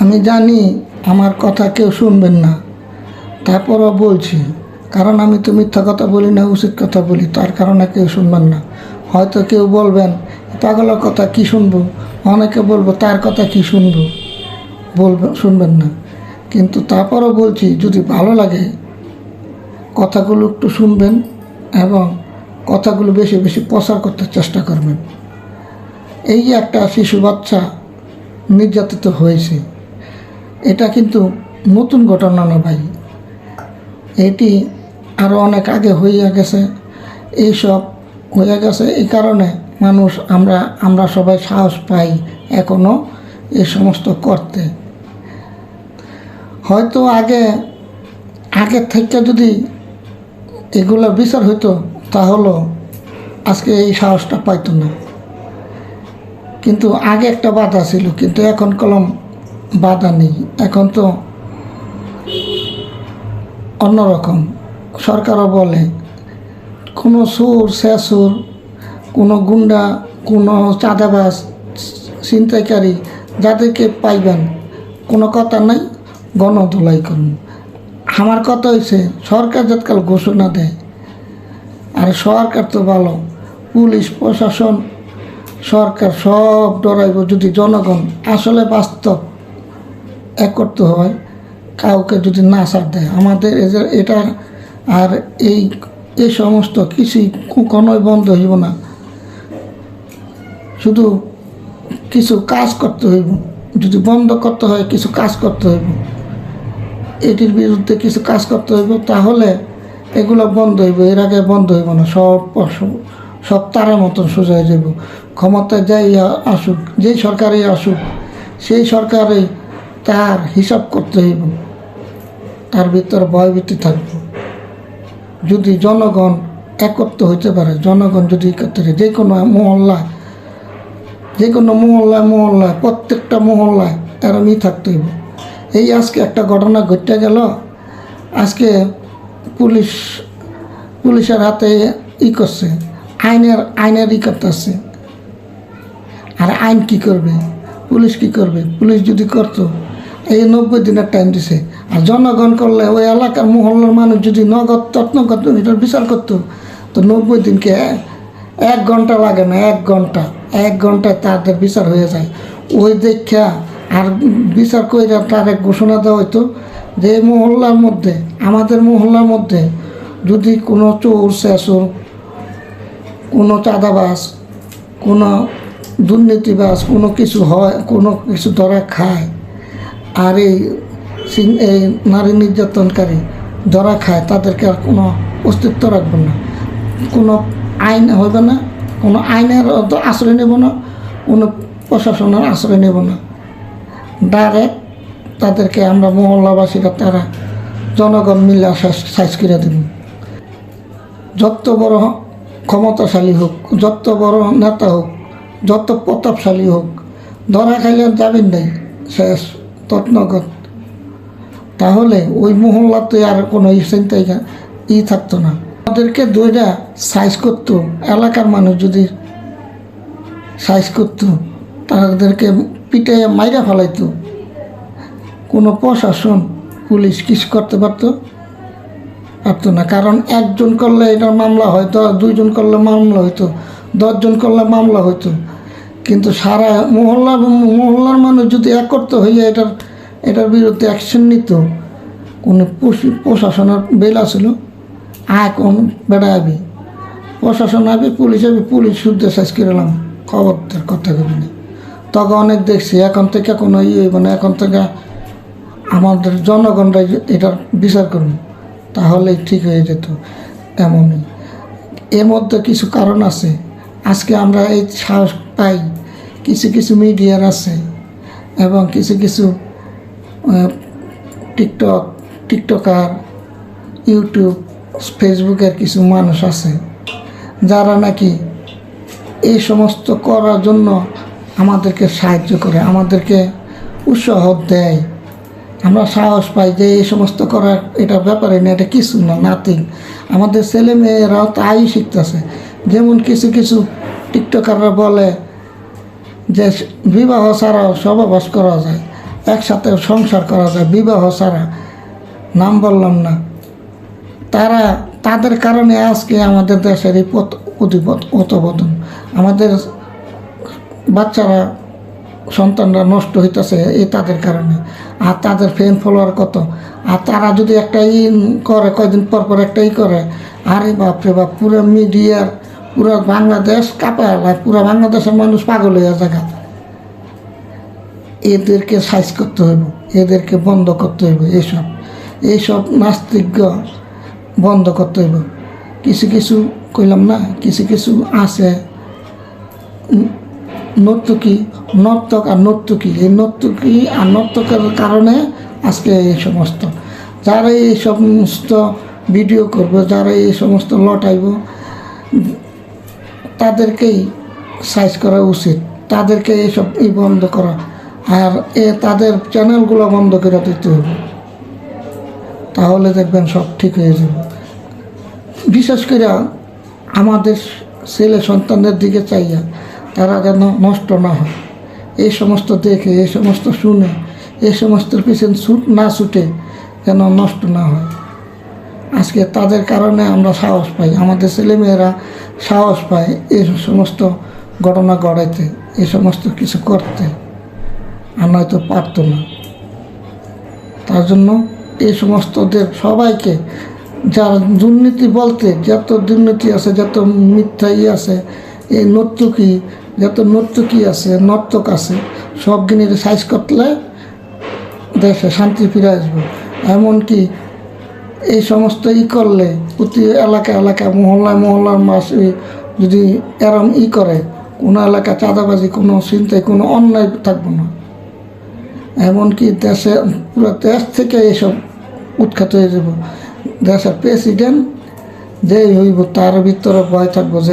আমি জানি আমার কথা কেউ শুনবেন না। তারপরও বলছি, কারণ আমি তো মিথ্যা কথা বলি না, উচিত কথা বলি, তার কারণে কেউ শুনবেন না। হয়তো কেউ বলবেন পাগলের কথা কি শুনব? অনেকে বলব, তার কথা কি শুনব? বলবে, শুনবেন না। কিন্তু তারপরও বলছি, যদি ভালো লাগে, কথাগুলো একটু শুনবেন এবং কথাগুলো বেশি বেশি প্রচার করতে চেষ্টা করবেন। এই একটা শিশু বাচ্চা নির্যাতিত হয়েছে। এটা কিন্তু নতুন ঘটনা না ভাই। এটি আরও অনেক আগে হইয়া গেছে। এইসব হয়ে গেছে এই কারণে মানুষ আমরা আমরা সবাই সাহস পাই এখনও এই সমস্ত করতে। হয়তো আগে আগের থেকে যদি এগুলো বিচার হইতো, তাহলে আজকে এই সাহসটা পাইতো না। কিন্তু আগে একটা বাধা ছিল, কিন্তু এখন কলম বাধা নেই। এখন তো অন্যরকম। সরকারও বলে, কোনো সুর শেষুর কোনো গুন্ডা, কোনো চাঁদাবাস ছিনতাইকারী যাদেরকে পাইবেন, কোনো কথা নাই, গণধোলাই করুন। আমার কথা হয়েছে সরকার যৎকাল ঘোষণা দেয়, আর সরকার তো ভালো, পুলিশ, প্রশাসন, সরকার সব ডরাইব, যদি জনগণ, আসলে বাস্তব। এক করতে হয়, কাউকে যদি না ছাড় দেয়। আমাদের এটা আর এই এই সমস্ত কিছুই কোনোই বন্ধ হইব না। শুধু কিছু কাজ করতে হইব। যদি বন্ধ করতে হয়, কিছু কাজ করতে হইব। এটির বিরুদ্ধে কিছু কাজ করতে হইব, তাহলে এগুলো বন্ধ হইব। এর আগে বন্ধ হইব না। সব সব- সব তারের মতন সোজা হয়ে যাব ক্ষমতায় যাই আসুক, যেই সরকারই আসুক, সেই সরকারই তার হিসাব করতে হইব। তার ভিতরে ভয়ভীতি থাকবে। যদি জনগণ একত্র হইতে পারে, জনগণ যদি একত্রে যে কোনো মহল্লায় যে কোনো মহল্লায় মহল্লায় প্রত্যেকটা মহল্লায় এরমই থাকতে হইব। এই আজকে একটা ঘটনা ঘটতে গেল। আজকে পুলিশ, পুলিশের হাতে ই করছে। আইনের আইনের ই করতেছে আর আইন কি করবে? পুলিশ কি করবে? পুলিশ যদি করতো এই নব্বই দিনের টাইম দিছে। আর জনগণ করলে ওই এলাকার মহল্লার মানুষ যদি নগদ তত্নগত এটার বিচার করতো, তো নব্বই দিনকে এক ঘণ্টা লাগে না, এক ঘণ্টা। এক ঘন্টায় তাদের বিচার হয়ে যায়। ওই দেখা আর বিচার করে তার ঘোষণা দেওয়া হইতো যে মহল্লার মধ্যে, আমাদের মহল্লার মধ্যে যদি কোনো চোর, শেষর, কোনো চাঁদাবাস কোনো দুর্নীতিবাস কোনো কিছু হয়, কোনো কিছু ধরা খায় আর এই এই নারী নির্যাতনকারী ধরা খায়, তাদেরকে আর কোনো অস্তিত্ব রাখবে না। কোনো আইন হবে না, কোনো আইনের আশ্রয় নেব না, কোনো প্রশাসনের আশ্রয় নেব না। ডাইরেক্ট তাদেরকে আমরা মহল্লাবাসীরা, তারা জনগণ মিলে সাইজ করে দেব। যত বড় ক্ষমতাশালী হোক, যত বড় নেতা হোক, যত প্রতাপশালী হোক, ধরা খাইলে যাবেন নাই, শেষ। তৎনগত। তাহলে ওই মহল্লাতে আর কোনো চিন্তাই ই থাকতো না। আমাদেরকে দুইটা সাইজ করতো। এলাকার মানুষ যদি সাইজ করতো, তাদেরকে পিটে মাইরা ফেলাইতো। কোনো প্রশাসন, পুলিশ কিছু করতে পারতো? পারতো না। কারণ একজন করলে এটা মামলা হয়তো দুইজন করলে মামলা হইতো, দশজন করলে মামলা হইতো। কিন্তু সারা মহল্লা মহল্লার মানুষ যদি একত্র হইয়া এটার এটার বিরুদ্ধে অ্যাকশন নিত, কোনো প্রশাসনের বেলা ছিল আয় কোন বেড়া আবি? প্রশাসন আবি, পুলিশ আবি, পুলিশ শুদ্ধ শেষ করলাম খবরদার কথা কবি তখন অনেক দেখছি, এখন থেকে কোনো ইয়ে হইব না। এখন থেকে আমাদের জনগণরা এটার বিচার করুন, তাহলেই ঠিক হয়ে যেত, এমনই। এর মধ্যে কিছু কারণ আছে। আজকে আমরা এই সাহস পাই। কিছু কিছু মিডিয়ার আছে এবং কিছু কিছু টিকটক, টিকটকার, ইউটিউব, ফেসবুকের কিছু মানুষ আছে যারা নাকি এই সমস্ত করার জন্য আমাদেরকে সাহায্য করে, আমাদেরকে উৎসাহ দেয়। আমরা সাহস পাই যে এই সমস্ত করার এটা ব্যাপারে না, এটা কিছু না নাতিং আমাদের ছেলে মেয়েরাও তাই শিখতেছে। যেমন কিছু কিছু টিকটকাররা বলে যে বিবাহ ছাড়াও সহবাস করা যায়, একসাথে সংসার করা যায়, বিবাহ ছাড়া, নাম বললাম না। তারা, তাদের কারণে আজকে আমাদের দেশের এই পথ অধিপত অতবোধন আমাদের বাচ্চারা, সন্তানরা নষ্ট হইতেছে এই তাদের কারণে। আর তাদের ফ্যান ফলোয়ার কত? আর তারা যদি একটা ই করে, কয়দিন পর পর একটা ই করে, আরে বাপরে বাপ, পুরো মিডিয়ার পুরো বাংলাদেশ কাঁপায় পুরো বাংলাদেশের মানুষ পাগল হয়ে জায়গা এদেরকে সাইজ করতে হইব, এদেরকে বন্ধ করতে হইব, এইসব এইসব নাস্তিজ্ঞ বন্ধ করতে হইব। কিছু কিছু, কইলাম না, কিছু কিছু আছে নর্তকী, নর্তক আর নর্তকী। এই নর্তকী আর নর্তকের কারণে আজকে এই সমস্ত। যারা এই সমস্ত ভিডিও করবে, যারা এই সমস্ত লটাইব তাদেরকেই সাইজ করা উচিত। তাদেরকে এইসব ই বন্ধ করা। আর এ তাদের চ্যানেলগুলো বন্ধ করে দিতে হবে। তাহলে দেখবেন সব ঠিক হয়ে যাবে। বিশেষ করে আমাদের ছেলে সন্তানদের দিকে চাইয়া তারা যেন নষ্ট না হয়। এই সমস্ত দেখে, এই সমস্ত শুনে, এই সমস্ত পিছনে ছুট না ছুটে যেন নষ্ট না হয়। আজকে তাদের কারণে আমরা সাহস পাই। আমাদের ছেলেমেয়েরা সাহস পায় এই সমস্ত ঘটনা গড়াইতে এ সমস্ত কিছু করতে। আর নয়তো পারত না। তার জন্য এই সমস্তদের সবাইকে যার দুর্নীতি বলতে, যত দুর্নীতি আছে, যত মিথ্যা ই আছে, এই নর্তকী, যত নর্তকী আছে, নর্তক আছে, সব গিনির সাইজ করলে দেশে শান্তি ফিরে আসবে। এমনকি এই সমস্ত ই করলে প্রতি এলাকা এলাকা মহল্লা মহল্লার মাছ যদি এরম ই করে, কোনো এলাকা চাঁদাবাজি, কোনো চিন্তায় কোনো অন্যায় থাকব না। এমনকি দেশে পুরো দেশ থেকে এইসব উৎখাত হয়ে যাব। দেশের প্রেসিডেন্ট যেই হইব, তার ভিতরে ভয় থাকব যে